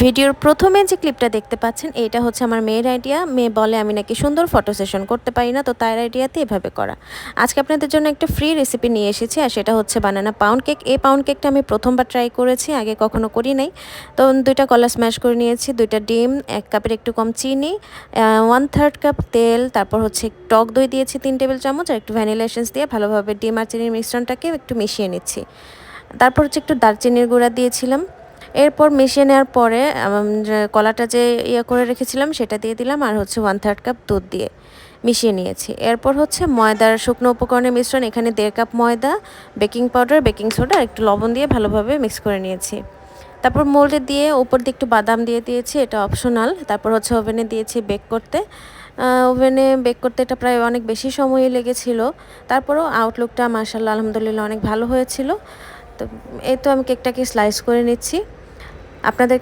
ভিডিওর প্রথমে যে ক্লিপটা দেখতে পাচ্ছেন এটা হচ্ছে আমার মেয়ের আইডিয়া মেয়ে বলে, আমি নাকি সুন্দর ফটো সেশন করতে পারি না, তো তার আইডিয়াতে এভাবে করা। আজকে আপনাদের জন্য একটা ফ্রি রেসিপি নিয়ে এসেছি, আর সেটা হচ্ছে বানানা পাউন্ড কেক এই পাউন্ড কেকটা আমি প্রথমবার ট্রাই করেছি, আগে কখনো করি নাই। তো দুইটা কলা স্ম্যাশ করে নিয়েছি, দুইটা ডিম, এক কাপের একটু কম চিনি ওয়ান থার্ড কাপ তেল, তারপর হচ্ছে টক দই দিয়েছি, তিন টেবিল চামচ, আর একটু ভ্যানিলা এসেন্স দিয়ে ভালোভাবে ডিম আর চিনির মিশ্রণটাকে একটু মিশিয়ে নিচ্ছি। তারপর হচ্ছে একটু দারচিনির গুঁড়া দিয়েছিলাম এরপর মিশিয়ে নেওয়ার পরে কলাটা যে ইয়ে করে রেখেছিলাম সেটা দিয়ে দিলাম আর হচ্ছে ওয়ান থার্ড কাপ দুধ দিয়ে মিশিয়ে নিয়েছি। এরপর হচ্ছে ময়দার শুকনো উপকরণের মিশ্রণ, এখানে দেড় কাপ ময়দা বেকিং পাউডার বেকিং সোডা একটু লবণ দিয়ে ভালোভাবে মিক্স করে নিয়েছি। তারপর মোল্ডে দিয়ে উপর দিয়ে একটু বাদাম দিয়ে দিয়েছি, এটা অপশনাল তারপর হচ্ছে ওভেনে দিয়েছি বেক করতে। ওভেনে বেক করতে এটা প্রায় অনেক বেশি সময়ই লেগেছিল। তারপরেও আউটলুকটা মার্শাল্লাহ আলহামদুলিল্লাহ অনেক ভালো হয়েছিল। তো, এই তো আমি কেকটাকে স্লাইস করে নিচ্ছি। আপনাদের